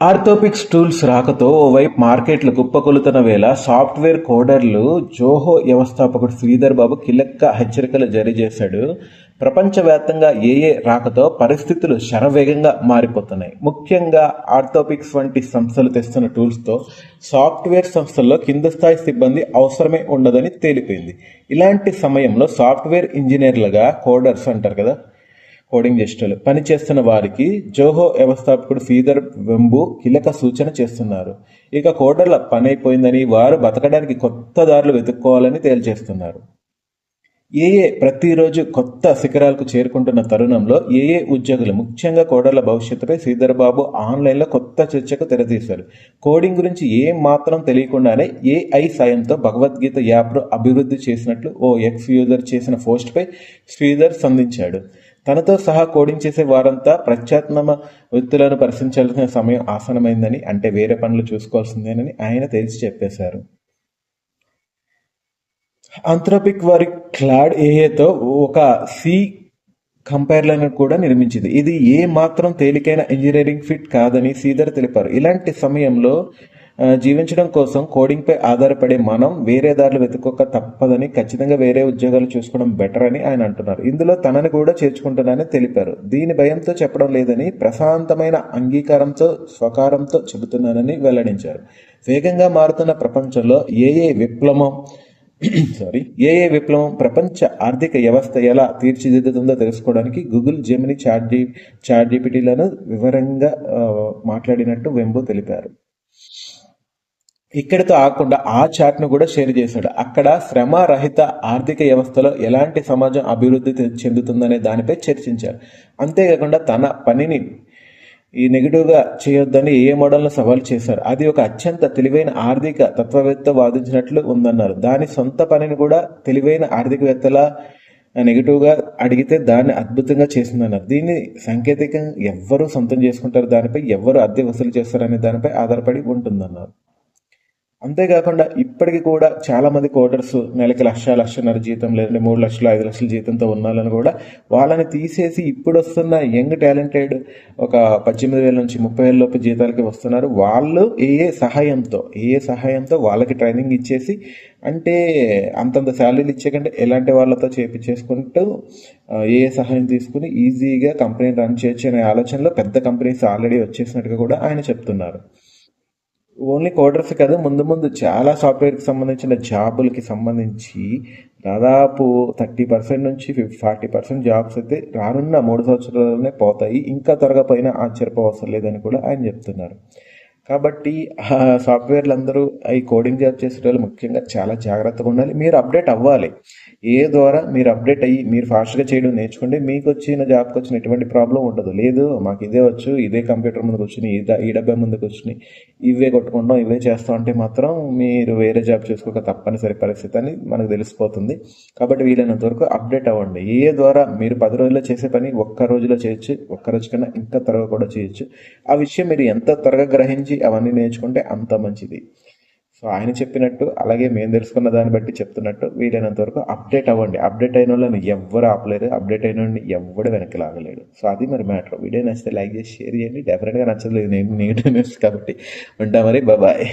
ఆర్థోపిక్స్ tools రాకతో ఓవైపు మార్కెట్లు కుప్పకొలుతున్న వేళ సాఫ్ట్వేర్ కోడర్లు జోహో వ్యవస్థాపకుడు శ్రీధర్ బాబు కీలక హెచ్చరికలు జారీ చేశాడు. ప్రపంచవ్యాప్తంగా ఏఏ రాకతో పరిస్థితులు శరవేగంగా మారిపోతున్నాయి. ముఖ్యంగా ఆర్థోపిక్స్ వంటి సంస్థలు తెస్తున్న టూల్స్తో సాఫ్ట్వేర్ సంస్థల్లో కింద స్థాయి సిబ్బంది అవసరమే ఉండదని తేలిపోయింది. ఇలాంటి సమయంలో సాఫ్ట్వేర్ ఇంజనీర్లుగా కోడర్స్ అంటారు కదా. కోడింగ్ చేసేటోళ్ళు. పనిచేస్తున్న వారికి జోహో వ్యవస్థాపకుడు శ్రీధర్ వెంబు కీలక సూచన చేస్తున్నారు. ఇక కోడర్ల పని అయిపోయిందని వారు బతకడానికి కొత్త దారులు వెతుక్కోవాలని తేల్చేస్తున్నారు. ఏఏ ప్రతిరోజు కొత్త శిఖరాలకు చేరుకుంటున్న తరుణంలో ఏఏ ఉద్యోగులు ముఖ్యంగా కోడర్ల భవిష్యత్తుపై శ్రీధర్ బాబు ఆన్లైన్లో కొత్త చర్చకు తెరతీశారు. కోడింగ్ గురించి ఏం మాత్రం తెలియకుండానే ఏఐ సాయంతో భగవద్గీత యాప్ను అభివృద్ధి చేసినట్లు ఓ ఎక్స్ యూజర్ చేసిన పోస్ట్పై శ్రీధర్ సంధించాడు. తనతో సహా కోడింగ్ చేసే వారంతా ప్రత్యాత్మమ వృత్తులను పరిశీలించాల్సిన సమయం ఆసనమైందని అంటే వేరే పనులు చూసుకోవాల్సిందేనని ఆయన తేల్చి చెప్పేశారు. ఆంథ్రోపిక్ వారి క్లాడ్ ఏఏతో ఒక సి కంపైర్లను కూడా నిర్మించింది. ఇది ఏ మాత్రం తేలికైన ఇంజనీరింగ్ ఫిట్ కాదని శ్రీధర్ తెలిపారు. ఇలాంటి సమయంలో జీవించడం కోసం కోడింగ్పై ఆధారపడే మనం వేరే దారులు వెతుక్కోక తప్పదని ఖచ్చితంగా వేరే ఉద్యోగాలు చూసుకోవడం బెటర్ అని ఆయన అంటున్నారు. ఇందులో తనని కూడా చేర్చుకుంటున్నానని తెలిపారు. దీని భయంతో చెప్పడం లేదని ప్రశాంతమైన అంగీకారంతో స్వకారంతో చెబుతున్నానని వెల్లడించారు. వేగంగా మారుతున్న ప్రపంచంలో ఏ ఏ విప్లవం సారీ ఏ ఏ విప్లవం ప్రపంచ ఆర్థిక వ్యవస్థ ఎలా తీర్చిదిద్దుతుందో తెలుసుకోవడానికి Google Gemini chat G chat జీపీటీలను వివరంగా మాట్లాడినట్టు వెంబు తెలిపారు. ఇక్కడితో ఆకుండా ఆ చాట్ను కూడా షేర్ చేశాడు. అక్కడ శ్రమ రహిత ఆర్థిక వ్యవస్థలో ఎలాంటి సమాజం అభివృద్ధి చెందుతుందనే దానిపై చర్చించారు. అంతేకాకుండా తన పనిని ఈ నెగిటివ్గా చేయొద్దని ఏ మోడల్ను సవాల్ చేశారు? అది ఒక అత్యంత తెలివైన ఆర్థిక తత్వవేత్త వాదించినట్లు ఉందన్నారు. దాని సొంత పనిని కూడా తెలివైన ఆర్థికవేత్తల నెగిటివ్గా అడిగితే దాన్ని అద్భుతంగా చేసిందన్నారు. దీన్ని సాంకేతికంగా ఎవ్వరూ సొంతం చేసుకుంటారు. దానిపై ఎవరు అద్దె వసూలు చేస్తారనే దానిపై ఆధారపడి ఉంటుందన్నారు. అంతేకాకుండా ఇప్పటికి కూడా చాలా మంది కోడర్స్ నెలకి లక్ష లక్షన్నర జీతం లేదంటే మూడు లక్షలు ఐదు లక్షల జీతంతో ఉన్నాలని కూడా వాళ్ళని తీసేసి ఇప్పుడు వస్తున్న యంగ్ టాలెంటెడ్ ఒక పద్దెనిమిది వేల నుంచి ముప్పై వేల లోపు జీతాలకి వస్తున్నారు. వాళ్ళు ఏ ఏ సహాయంతో ఏ ఏ సహాయంతో వాళ్ళకి ట్రైనింగ్ ఇచ్చేసి అంటే అంతంత శాలరీలు ఇచ్చేకంటే ఎలాంటి వాళ్ళతో చేపించేసుకుంటూ ఏ సహాయం తీసుకుని ఈజీగా కంపెనీ రన్ చేయొచ్చు అనే ఆలోచనలో పెద్ద కంపెనీస్ ఆల్రెడీ వచ్చేసినట్టుగా కూడా ఆయన చెప్తున్నారు. ఓన్లీ కోడర్స్ కాదు ముందు ముందు చాలా సాఫ్ట్వేర్కి సంబంధించిన జాబులకి సంబంధించి దాదాపు థర్టీ పర్సెంట్ నుంచి ఫార్టీ పర్సెంట్ జాబ్స్ అయితే రానున్న మూడు సంవత్సరాలలోనే పోతాయి. ఇంకా త్వరగా పోయినా ఆశ్చర్యపోవసరం లేదని కూడా ఆయన చెప్తున్నారు. కాబట్టి ఆ సాఫ్ట్వేర్లు అందరూ ఈ కోడింగ్ జాబ్ చేసే వాళ్ళు ముఖ్యంగా చాలా జాగ్రత్తగా ఉండాలి. మీరు అప్డేట్ అవ్వాలి. ఏ ద్వారా మీరు అప్డేట్ అయ్యి మీరు ఫాస్ట్గా చేయడం నేర్చుకోండి మీకు వచ్చిన జాబ్కి వచ్చిన ఎటువంటి ప్రాబ్లం ఉండదు. లేదు మాకు ఇదే వచ్చు ఇదే కంప్యూటర్ ముందుకు వచ్చి ఇదే ఈ డబ్బా ముందుకు వచ్చి ఇవే కొట్టుకుంటాం ఇవే చేస్తాం అంటే మాత్రం మీరు వేరే జాబ్ చేసుకోక తప్పనిసరి పరిస్థితి అని మనకు తెలిసిపోతుంది. కాబట్టి వీలైనంత వరకు అప్డేట్ అవ్వండి. ఏ ద్వారా మీరు పది రోజుల్లో చేసే పని ఒక్క రోజులో చేయొచ్చు ఒక్క రోజు కన్నా ఇంకా త్వరగా కూడా చేయొచ్చు. ఆ విషయం మీరు ఎంత త్వరగా గ్రహించి అవన్నీ నేర్చుకుంటే అంత మంచిది. సో ఆయన చెప్పినట్టు అలాగే మేము తెలుసుకున్న దాన్ని బట్టి చెప్తున్నట్టు వీలైనంత వరకు అప్డేట్ అవ్వండి. అప్డేట్ అయిన వాళ్ళని ఎవ్వరు ఆపలేరు. అప్డేట్ అయిన వాడిని ఎవ్వడు వెనక్కి లాగలేడు. సో అది మరి మ్యాటర్. వీడియో నచ్చితే లైక్ చేసి షేర్ చేయండి. డెఫినెట్గా నచ్చలేదు నేను నెగిటివ్ న్యూస్ కాబట్టి. ఉంటా మరి. బాయ్